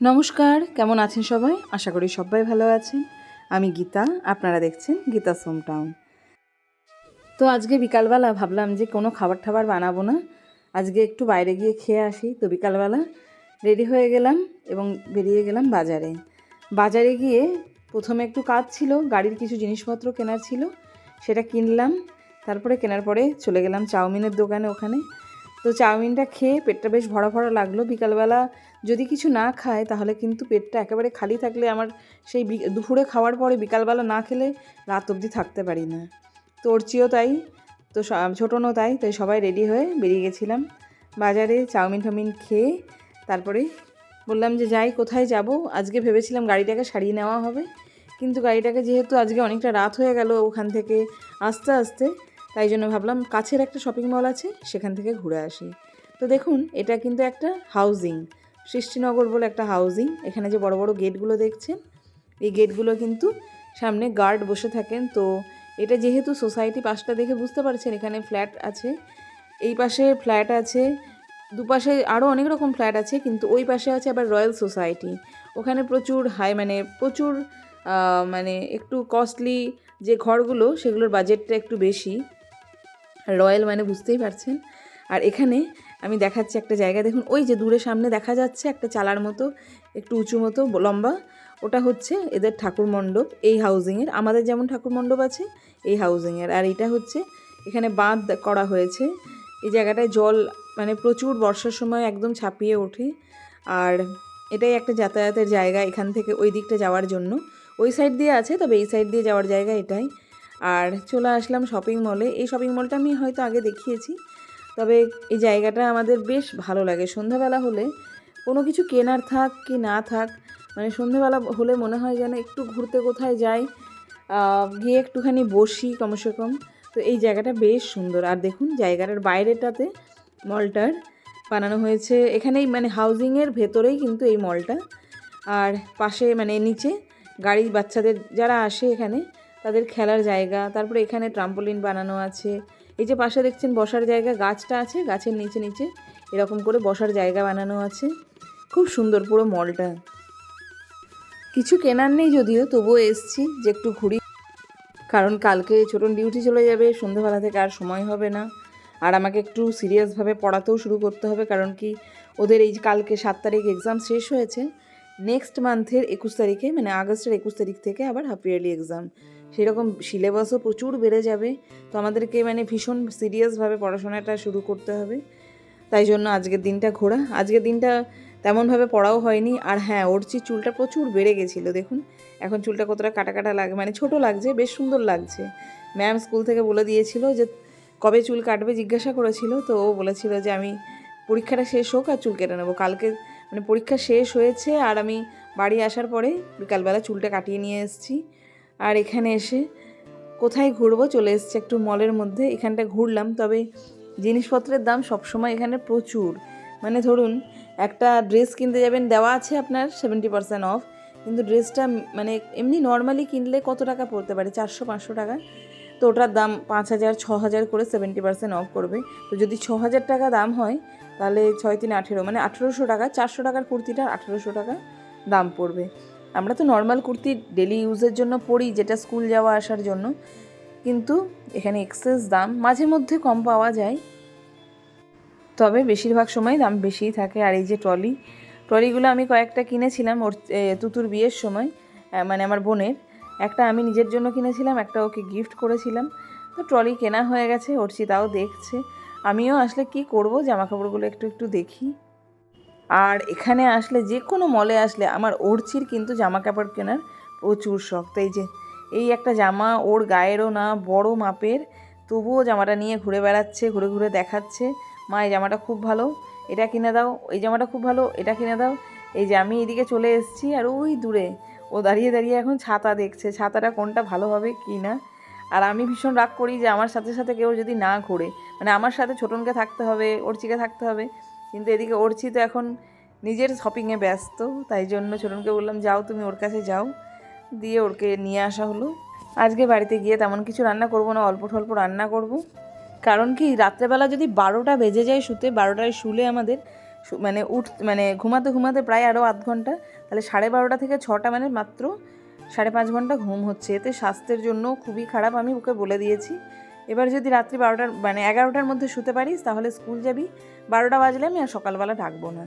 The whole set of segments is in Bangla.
নমস্কার, কেমন আছেন সবাই? আশা করি সবাই ভালো আছেন। আমি গীতা, আপনারা দেখছেন গীতা সোম টাউন। তো আজকে বিকালবেলা ভাবলাম যে কোনো খাবার টাবার বানাবো না। আজকে একটু বাইরে গিয়ে খেয়ে আসি। তো বিকালবেলা রেডি হয়ে গেলাম এবং বেরিয়ে গেলাম বাজারে। বাজারে গিয়ে প্রথমে একটু কাজ ছিল, গাড়ির কিছু জিনিসপত্র কেনার ছিল, সেটা কিনলাম। তারপরে কেনার পরে চলে গেলাম চাউমিনের দোকানে ওখানে। তো চাউমিনটা খেয়ে পেটটা বেশ ভরা ভরা লাগল। বিকালবেলা যদি কিছু না খায়, তাহলে কিন্তু পেটটা একেবারে খালি থাকলে আমার সেই দুপুরে খাওয়ার পরে বিকালবেলা না খেলে রাত অবধি থাকতে পারি না। তো ওরচিও তাই, তো ছোটনও তাই তাই সবাই রেডি হয়ে বেরিয়ে গেছিলাম বাজারে চাউমিন টাউমিন খেয়ে তারপরে বললাম যে যাই, কোথায় যাব? আজকে ভেবেছিলাম গাড়িটাকে সারিয়ে নেওয়া হবে, কিন্তু গাড়িটাকে যেহেতু আজকে অনেকটা রাত হয়ে গেল ওখান থেকে আস্তে আস্তে তাই জন্য ভাবলাম কাছের একটা শপিং মল আছে, সেখান থেকে ঘুরে আসি। তো দেখুন, এটা কিন্তু একটা হাউজিং সৃষ্টিনগর বলে একটা হাউজিং এখানে যে বড় বড় গেটগুলো দেখছেন, এই গেটগুলো কিন্তু সামনে গার্ড বসে থাকেন। তো এটা যেহেতু সোসাইটি পাশটা দেখে বুঝতে পারছেন, এখানে ফ্ল্যাট আছে। এই পাশে ফ্ল্যাট আছে, দুপাশে আরও অনেক রকম ফ্ল্যাট আছে, কিন্তু ওই পাশে আছে আবার রয়্যাল সোসাইটি। ওখানে প্রচুর হাই মানে প্রচুর মানে একটু কস্টলি যে ঘরগুলো, সেগুলোর বাজেটটা একটু বেশি। রয়্যাল মানে বুঝতেই পারছেন। আর এখানে আমি দেখাচ্ছি একটা জায়গা। দেখুন, ওই যে দূরে সামনে দেখা যাচ্ছে একটা চালার মতো, একটু উঁচু মতো লম্বা। ওটা হচ্ছে এদের ঠাকুর মণ্ডপ, এই হাউজিংয়ের আমাদের যেমন ঠাকুর মণ্ডপ আছে, এই হাউজিংয়ের আর এটা হচ্ছে, এখানে বাঁধ করা হয়েছে। এই জায়গাটায় জল মানে প্রচুর বর্ষার সময় একদম ছাপিয়ে ওঠে। আর এটাই একটা যাতায়াতের জায়গা এখান থেকে ওই দিকটা যাওয়ার জন্য। ওই সাইড দিয়ে আছে, তবে এই সাইড দিয়ে যাওয়ার জায়গা এটাই। আর চলে আসলাম শপিং মলে এই শপিং মলটা আমি হয়তো আগে দেখিয়েছি, তবে এই জায়গাটা আমাদের বেশ ভালো লাগে। সন্ধ্যাবেলা হলে কোনো কিছু কেনার থাক কি না থাক মানে সন্ধ্যাবেলা হলে মনে হয় যেন একটু ঘুরতে কোথায় যাই গিয়ে একটুখানি বসি কমসে কম। তো এই জায়গাটা বেশ সুন্দর। আর দেখুন, জায়গাটার বাইরেটাতে মলটার বানানো হয়েছে। এখানেই মানে হাউজিংয়ের ভেতরেই কিন্তু এই মলটা। আর পাশে মানে নিচে গাড়ি বাচ্চাদের যারা আসে এখানে তাদের খেলার জায়গা, তারপরে এখানে ট্রাম্পোলিন বানানো আছে। এই যে পাশে দেখছেন বসার জায়গা, গাছটা আছে, গাছের নিচে নিচে এরকম করে বসার জায়গা বানানো আছে। খুব সুন্দর পুরো মলটা। কিছু কেনার নেই যদিও, তবুও এসছি যে একটু ঘুরি। কারণ কালকে ছোটন ডিউটি চলে যাবে, সন্ধ্যেবেলা থেকে আর সময় হবে না। আর আমাকে একটু সিরিয়াসভাবে পড়াতেও শুরু করতে হবে, কারণ কি ওদের এই কালকে সাত তারিখ এক্সাম শেষ হয়েছে নেক্সট মান্থের একুশ তারিখে মানে আগস্টের একুশ তারিখ থেকে আবার হাফ ইয়ারলি এক্সাম সেরকম সিলেবাসও প্রচুর বেড়ে যাবে। তো আমাদেরকে মানে ভীষণ সিরিয়াসভাবে পড়াশোনাটা শুরু করতে হবে। তাই জন্য আজকের দিনটা ঘোরা। আজকের দিনটা তেমনভাবে পড়াও হয়নি। আর হ্যাঁ ওরচি চুলটা প্রচুর বেড়ে গেছিল, দেখুন। এখন চুলটা কতটা কাটা কাটা লাগে মানে ছোট লাগছে, বেশ সুন্দর লাগছে। ম্যাম স্কুল থেকে বলে দিয়েছিল যে, কবে চুল কাটবে? জিজ্ঞাসা করেছিল। তো ও বলেছিল যে, আমি পরীক্ষাটা শেষ হোক আর চুল কেটে নেব। কালকে মানে পরীক্ষা শেষ হয়েছে আর আমি বাড়ি আসার পরে বিকালবেলা চুলটা কাটিয়ে নিয়ে এসেছি। আর এখানে এসে কোথায় ঘুরবো চলে এসেছি একটু মলের মধ্যে, এখানটা ঘুরলাম। তবে জিনিসপত্রের দাম সবসময় এখানে প্রচুর। মানে ধরুন, একটা ড্রেস কিনতে যাবেন, দেওয়া আছে আপনার সেভেন্টি পার্সেন্ট অফ কিন্তু ড্রেসটা মানে এমনি নর্মালি কিনলে কত টাকা পড়তে পারে? চারশো, পাঁচশো টাকা। তো ওটার দাম পাঁচ হাজার ছ হাজার করে সেভেন্টি পার্সেন্ট অফ করবে। তো যদি ছ হাজার টাকা দাম হয়, তাহলে ছয় তিন আঠেরো মানে আঠেরোশো টাকা, চারশো টাকার কুর্তিটার আঠেরোশো টাকা দাম পড়বে। আমরা তো নর্মাল কুর্তি ডেলি ইউজের জন্য পরি যেটা স্কুল যাওয়া আসার জন্য। কিন্তু এখানে এক্সেস দাম, মাঝে মধ্যে কম পাওয়া যায়। তবে বেশিরভাগ সময় দাম বেশিই থাকে। আর এই যে ট্রলি ট্রলিগুলো আমি কয়েকটা কিনেছিলাম ওর তুতুর বিয়ের সময় মানে আমার বোনের। একটা আমি নিজের জন্য কিনেছিলাম, একটা ওকে গিফট করেছিলাম। তো ট্রলি কেনা হয়ে গেছে ওরচি তাও দেখছে। আমিও আসলে কি করব জামা কাপড়গুলো একটু একটু দেখি। আর এখানে আসলে যে কোনো মলে আসলে আমার ওরচির কিন্তু জামা কাপড় কেনার প্রচুর শখ। তো এই যে, এই একটা জামা ওর গায়েরও না, বড় মাপের, তবুও জামাটা নিয়ে ঘুরে বেড়াচ্ছে, ঘুরে ঘুরে দেখাচ্ছে। মা, এই জামাটা খুব ভালো, এটা কিনে দাও, এই জামাটা খুব ভালো, এটা কিনে দাও। এই যে, আমি এদিকে চলে এসেছি আর ওই দূরে, ও দাঁড়িয়ে দাঁড়িয়ে এখন ছাতা দেখছে, ছাতাটা কোনটা ভালো হবে কি না। আর আমি ভীষণ রাগ করি যে আমার সাথে সাথে কেউ যদি না ঘোরে মানে আমার সাথে ছোটনকে থাকতে হবে, অর্চিকে থাকতে হবে কিন্তু এদিকে অর্চি তো এখন নিজের শপিংয়ে ব্যস্ত, তাই জন্য ছোটনকে বললাম, যাও তুমি ওর কাছে যাও। দিয়ে ওরকে নিয়ে আসা হলো। আজকে বাড়িতে গিয়ে তেমন কিছু রান্না করব না, অল্প স্বল্প রান্না করব। কারণ কি, রাত্রেবেলা যদি বারোটা বেজে যায় শুতে, বারোটায় শুলে আমাদের মানে উঠ মানে ঘুমাতে ঘুমাতে প্রায় আরও আধ ঘণ্টা, তাহলে সাড়ে বারোটা থেকে ছটা মানে মাত্র সাড়ে পাঁচ ঘণ্টা ঘুম হচ্ছে। এতে স্বাস্থ্যের জন্য খুবই খারাপ, আমি ওকে বলে দিয়েছি। এবার যদি রাত্রি বারোটার মানে এগারোটার মধ্যে শুতে পারিস, তাহলে স্কুল যাবি। বারোটা বাজলে আমি আর সকালবেলা ডাকবো না।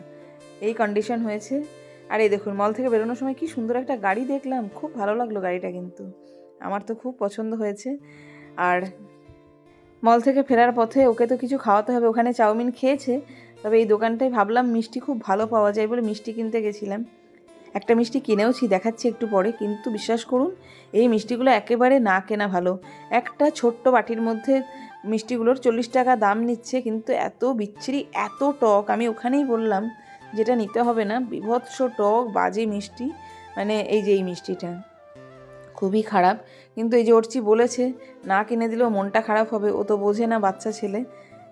এই কন্ডিশন হয়েছে। আর এই দেখুন মল থেকে বেরোনোর সময় কি সুন্দর একটা গাড়ি দেখলাম। খুব ভালো লাগল গাড়িটা কিন্তু। আমার তো খুব পছন্দ হয়েছে। আর মল থেকে ফেরার পথে ওকে তো কিছু খাওয়াতে হবে। ওখানে চাউমিন খেয়েছে। তবে এই দোকানটায় ভাবলাম মিষ্টি খুব ভালো পাওয়া যায় বলে মিষ্টি কিনতে গেছিলাম। একটা মিষ্টি কিনেওছি, দেখাচ্ছি একটু পরে, কিন্তু বিশ্বাস করুন, এই মিষ্টিগুলো একেবারে না কেনা ভালো। একটা ছোট্ট বাটির মধ্যে মিষ্টিগুলোর চল্লিশ টাকা দাম নিচ্ছে, কিন্তু এত বিচ্ছিরি, এত টক, আমি ওখানেই বললাম যেটা নিতে হবে না, বিভৎস টক, বাজে মিষ্টি মানে এই যে এই মিষ্টিটা। খুবই খারাপ, কিন্তু এই যে অর্চি বলেছে, না কিনে দিলেও মনটা খারাপ হবে, ও তো বোঝে না বাচ্চা ছেলে,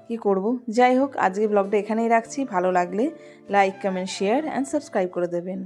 কি করব? যাই হোক আজকে ব্লগটা এখানেই রাখছি, ভালো লাগলে like comment share and subscribe করে দেবেন।